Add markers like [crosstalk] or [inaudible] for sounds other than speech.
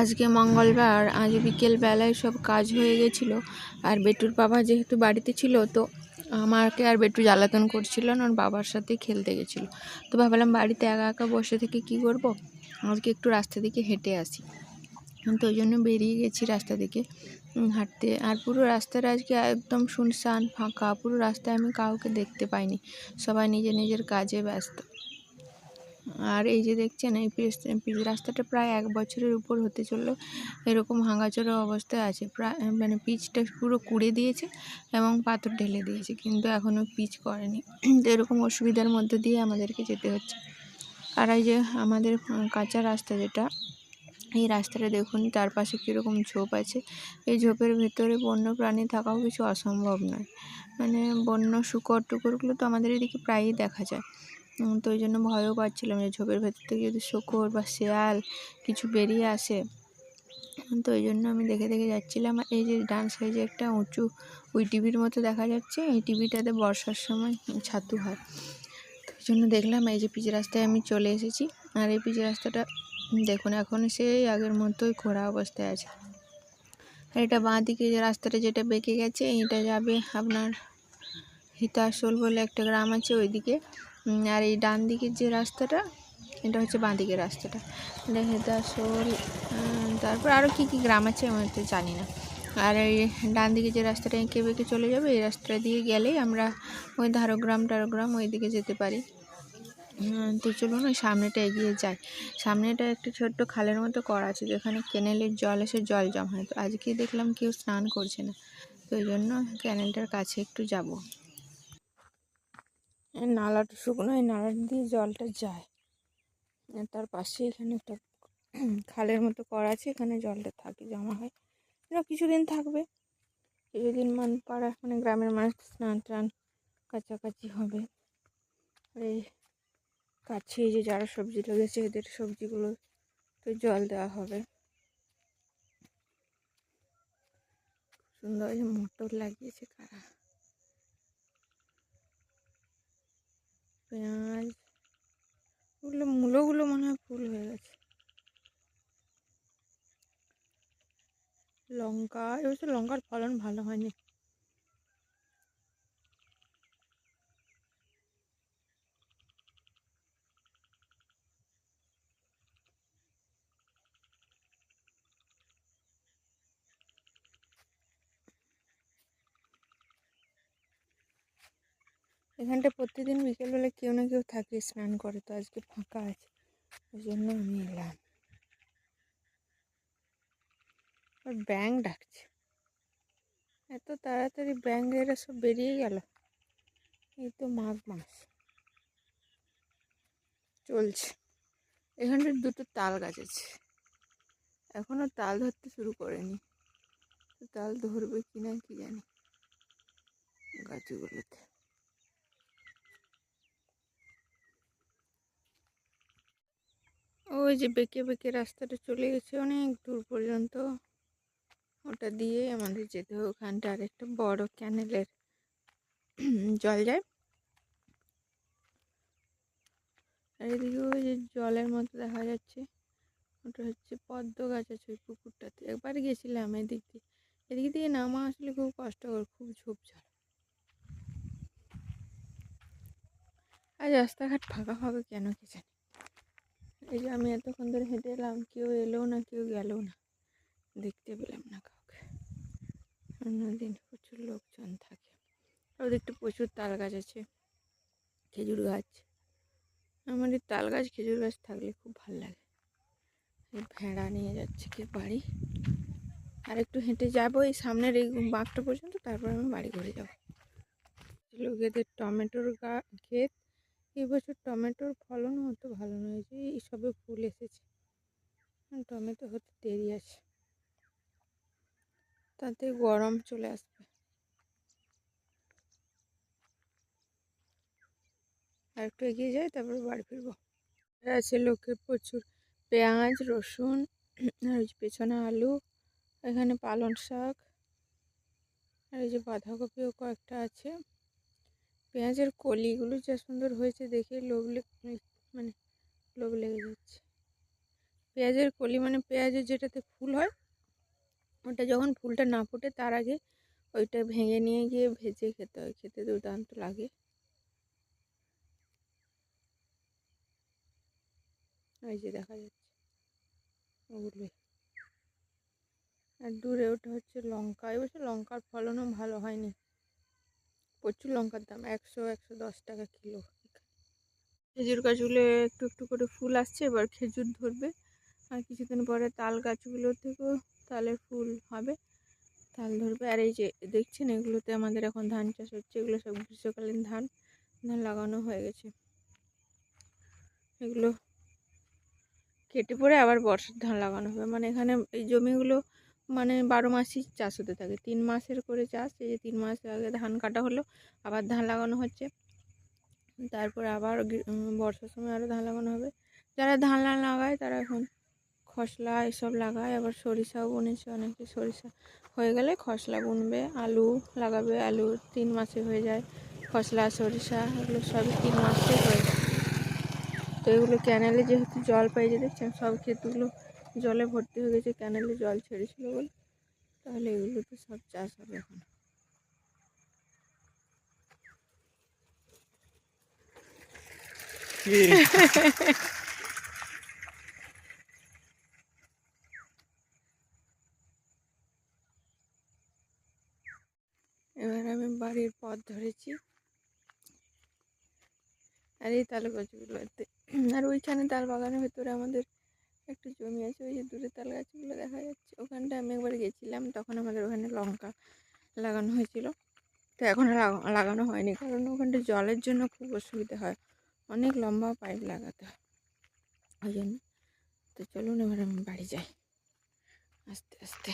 আজকে মঙ্গলবার, আজ বিকেল বেলায় সব কাজ হয়ে গেছিল। আর বেটুর বাবা যেহেতু বাড়িতে ছিল, তো আমাকে আর বেটু জ্বালাতন করছিল না ওর বাবার সাথে খেলতে গেছিল। তো ভাবলাম বাড়িতে একা একা বসে থেকে কি করব? আজকে একটু রাস্তা দিকে হেঁটে আসি। তো ওই জন্য বেরিয়ে গেছি রাস্তা দিকে হাঁটতে। আর পুরো রাস্তাটা আজকে একদম শুনশান ফাঁকা, পুরো রাস্তায় আমি কাউকে দেখতে পাইনি। সবাই নিজের নিজের কাজে ব্যস্ত। আর এই যে দেখছেন, এই পিচ পিচ রাস্তাটা প্রায় এক বছরের উপর হতে চলল। এরকম ভাঙাচোরা অবস্থায় আছে। প্রায় মানে পিচটা পুরো কুড়ে দিয়েছে এবং পাথর ঢেলে দিয়েছে, কিন্তু এখনও পিচ করেনি। তো এরকম অসুবিধার মধ্যে দিয়ে আমাদেরকে যেতে হচ্ছে। আর এই যে আমাদের কাঁচা রাস্তা যেটা, এই রাস্তাটা দেখুন, তার পাশে কীরকম ঝোপ আছে। এই ঝোপের ভেতরে বন্য প্রাণী থাকাও কিছু অসম্ভব নয়। মানে বন্য শুকর টুকরগুলো তো আমাদের এদিকে প্রায়ই দেখা যায়। তো ওই জন্য ভয়ও পাচ্ছিলাম যে ঝোপের ভেতর থেকে যদি শূকর বা শেয়াল কিছু বেরিয়ে আসে, তো ওই জন্য আমি দেখে দেখে যাচ্ছিলাম। এই যে ডান সাইডে একটা উঁচু ওই টিভির মতো দেখা যাচ্ছে, এই টিভিটাতে বর্ষার সময় ছাতু হয়। তো ওই জন্য দেখলাম এই যে পিচ রাস্তায় আমি চলে এসেছি। আর এই পিচ রাস্তাটা, দেখুন, এখন সেই আগের মতোই খোঁড়া অবস্থায় আছে। আর এটা বাঁ দিকে যে রাস্তাটা যেটা বেঁকে গেছে, এইটা যাবে আপনার হিতাসোল বলে একটা গ্রাম আছে ওইদিকে। আর এই ডান দিকের যে রাস্তাটা এটা হচ্ছে বাঁ দিকের রাস্তাটা। হেতাসোল উম, তারপর আরও কী কী গ্রাম আছে আমি তো জানি না। আর এই ডান দিকে যে রাস্তাটা এঁকে বেঁকে চলে যাবে এই রাস্তাটা দিয়ে গেলেই আমরা ওই ধারগ্রাম টারোগ্রাম ওই দিকে যেতে পারি। তো চলুন ওই সামনেটা এগিয়ে যাই। সামনেটা একটা ছোট্ট খালের মতো করা আছে যেখানে কেনেলের জল এসে জল জমা হয়। তো আজকে দেখলাম কেউ স্নান করছে না। তো ওই জন্য ক্যানেলটার কাছে একটু যাব। নালাটা শুকনো, এই নালাটা দিয়ে জলটা যায়। তার পাশে এখানে একটা [clears throat] খালের মতো করা আছে, এখানে জলটা থাকে, জমা হয়। এটা কিছুদিন থাকবে। কিছুদিন মান পাড়া মানে গ্রামের মানুষ স্নান টান কাছাকাছি হবে। এই কাছে যে যারা সবজি লেগেছে এদের সবজিগুলো তো জল দেওয়া হবে। সুন্দর মোটর লাগিয়েছে কারা। পেঁয়াজ ওগুলো মূলোগুলো মনে হয় ফুল হয়ে গেছে। লঙ্কা এবছর লঙ্কার ফলন ভালো হয়নি। এখানটা প্রতিদিন বিকেলবেলা কেউ না কেউ থাকে স্নান করে, তো আজকে ফাঁকা আছে, ওই জন্য আমি এলাম। আর ব্যাং ডাকছে। এত তাড়াতাড়ি ব্যাং এরা সব বেরিয়ে গেল। এই তো মাঘ মাস। চলছে। এখানটা দুটো তাল গাছ আছে। এখনও তাল ধরতে শুরু করেনি। তাল ধরবে কি না কি জানি। গাছগুলোতে। ওই যে বেঁকে বেঁকে রাস্তাটা চলে গেছে অনেক দূর পর্যন্ত। ওটা দিয়ে আমাদের যেতে হবে ওখানটা আরেকটা বড় ক্যানেলের জল যায়। আর এদিকে ওই যে জলের মতো দেখা যাচ্ছে। ওটা হচ্ছে পদ্ম গাছ আছে ওই পুকুরটাতে। একবার গেছিলাম এদিক দিয়ে। এদিক দিয়ে নামা আসলে খুব কষ্টকর, খুব ঝোপঝাড়। আর রাস্তাঘাট ফাঁকা ফাঁকা কেন কি জানি? এই যে আমি এতক্ষণ ধরে হেঁটে এলাম, কেউ এলো না, কেউ গেলো না। দেখতে পেলাম না কাউকে। অন্যদিন প্রচুর লোকজন থাকে। ওদিকটা প্রচুর তাল গাছ আছে, খেজুর গাছ। আমার এই তাল গাছ, খেজুর গাছ থাকলে খুব ভালো লাগে। এই ভেড়া নিয়ে যাচ্ছে কে বাড়ি। আর একটু হেঁটে যাব, এই সামনের এই বাঁকটা পর্যন্ত, তারপর আমি বাড়ি ঘরে যাব। লোকেদের টমেটোর গা, ক্ষেত এবছর টমেটোর ফলনও অত ভালো নয় যে এই সবে ফুল এসেছে। টমেটো হতে দেরি আছে। তাতে গরম চলে আসবে। আর একটু এগিয়ে যাই, তারপরে বাড়ি ফিরবো। আছে লোকে প্রচুর পেঁয়াজ, রসুন, আর ওই পেছনে আলু, এখানে পালং শাক, আর এই যে বাঁধাকপিও কয়েকটা আছে। পেঁয়াজের কলিগুলো যা সুন্দর হয়েছে দেখে লোভ মানে লোভ লেগে যাচ্ছে। পেঁয়াজের কলি মানে পেঁয়াজের যেটাতে ফুল হয়, ওটা যখন ফুলটা না ফোটে তার আগে ওইটা ভেঙে নিয়ে গিয়ে ভেজে খেতে হয়, খেতে দুর্দান্ত লাগে। ওই যে দেখা যাচ্ছে, ওগুলোই। আর দূরে ওটা হচ্ছে লঙ্কা এবছর লঙ্কার ফলনও ভালো হয়নি। প্রচুর লঙ্কার দাম, একশো একশো দশ টাকা কিলো। খেজুর গাছগুলো একটু একটু করে ফুল আসছে, এবার খেজুর ধরবে। আর কিছুদিন পরে তাল গাছগুলো থেকেও তালের ফুল হবে, তাল ধরবে। আর এই যে দেখছেন, এগুলোতে আমাদের এখন ধান চাষ হচ্ছে, এগুলো সব গ্রীষ্মকালীন ধান ধান লাগানো হয়ে গেছে। এগুলো কেটে পরে আবার বর্ষার ধান লাগানো হবে। মানে এখানে এই জমিগুলো মানে বারো মাসই চাষ হতে থাকে। তিন মাসের করে চাষ, এই যে তিন মাস আগে ধান কাটা হলো, আবার ধান লাগানো হচ্ছে। তারপর আবার বর্ষার সময় আরও ধান লাগানো হবে। যারা ধান লাগায়, তারা এখন খসলা এসব লাগায়। আবার সরিষাও বুনেছে অনেকে, সরিষা হয়ে গেলে খসলা বুনবে। আলু লাগাবে, আলু তিন মাসে হয়ে যায়। খসলা, সরিষা এগুলো সবই তিন মাসে হয়ে যায়। তো এগুলো ক্যানেলে যেহেতু জল পাই যে দেখছেন, সব ক্ষেতগুলো জলে ভর্তি হয়ে গেছে ক্যানেলে জল ছেড়েছিল বলে। তাহলে এগুলো তো সব চাষ হবে এখন। এবার আমি বাড়ির পথ ধরেছি। আর এই তাল গাছগুলোতে। আর ওইখানে তাল বাগানের ভেতরে আমাদের একটু জমি আছে, ওই যে দূরে তাল গাছগুলো দেখা যাচ্ছে। ওখানটা আমি একবার গেছিলাম, তখন আমাদের ওখানে লঙ্কা লাগানো হয়েছিল। তো এখন লাগানো হয়নি, কারণ ওখানটা জলের জন্য খুব অসুবিধা হয়। অনেক লম্বা পাইপ লাগাতে হয়। ওই জন্য। তো চলুন এবার আমি বাড়ি যাই। আস্তে আস্তে।